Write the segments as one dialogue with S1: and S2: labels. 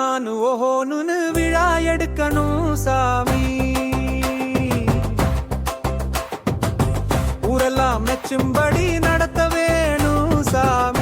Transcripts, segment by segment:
S1: ஆஹானு ஓஹோனு விழா எடுக்கணும் சாமி. ஊரெல்லாம் மெச்சும்படி நடத்த வேணும் சாமி.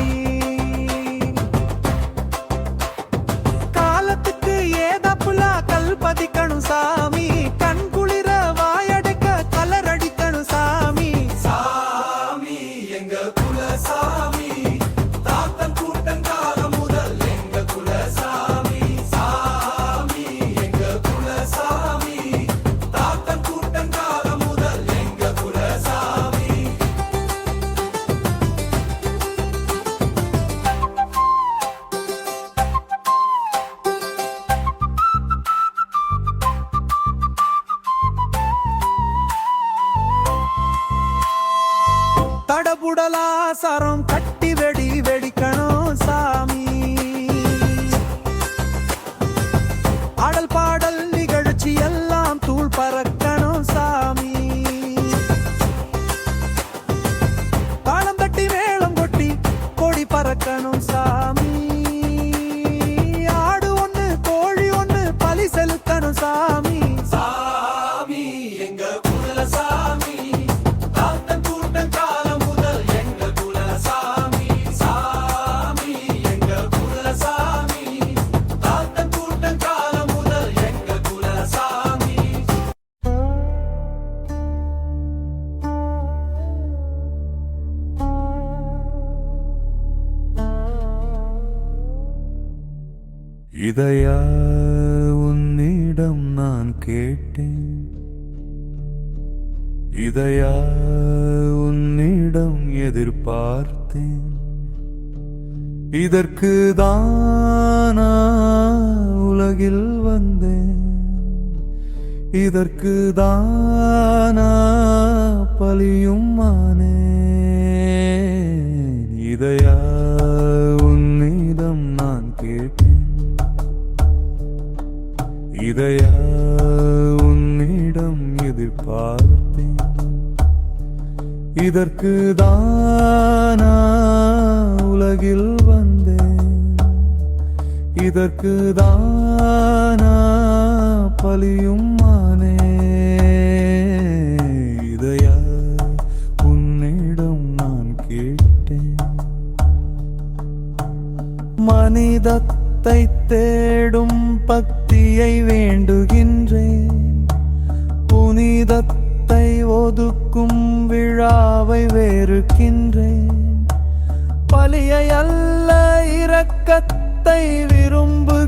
S1: தடபுடலா சரம் கட்டி வெடி வெடிக்கணும்.
S2: இதையா உன்னிடம் நான் கேட்டேன்? இதையா உன்னிடம் எதிர்பார்த்தேன்? இதற்கு தானா உலகில் வந்தேன். இதற்கு தானா பலியும் ஆனே இதையா இதற்கு தானா உலகில் வந்தேன். இதற்கு தானா பலியும் ஆனே. இதையா உன்னிடம் நான் கேட்டேன். மனிதத்தை தேடும் பக்தியை வேண்டுகிறேன் பாவை வெறுக்கின்றேன். பலியை அல்ல இரக்கத்தை விரும்பு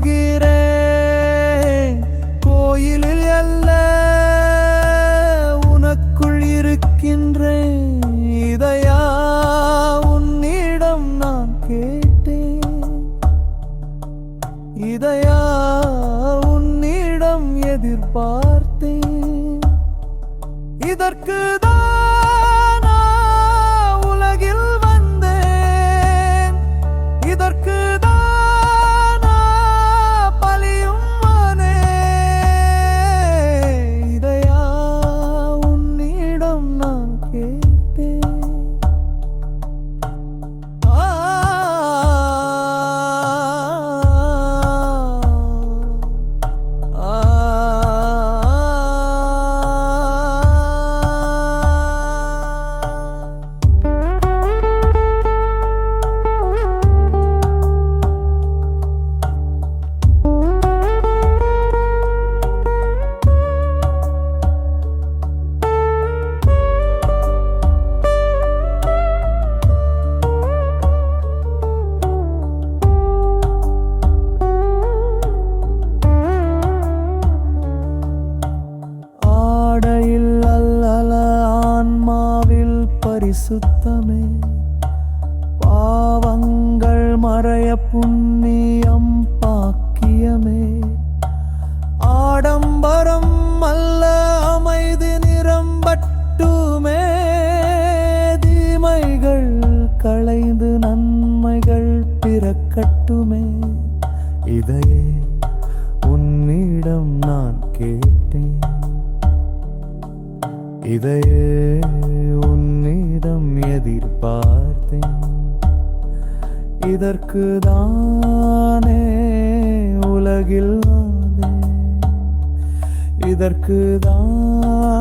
S2: பரிசுத்தமே பாவங்கள் மறைய புண்ணியம் பாக்கியமே. ஆடம்பரம் அல்ல அமைதி நிரம்பட்டுமே தீமைகள் களைந்து நன்மைகள் பிறக்கட்டுமே. இதையே உன்னிடம் நான் கேட்டேன். இதையே எதிர்பார்த்தேன் இதற்கு தானே உலகில் வந்தேன் இதற்கு தான்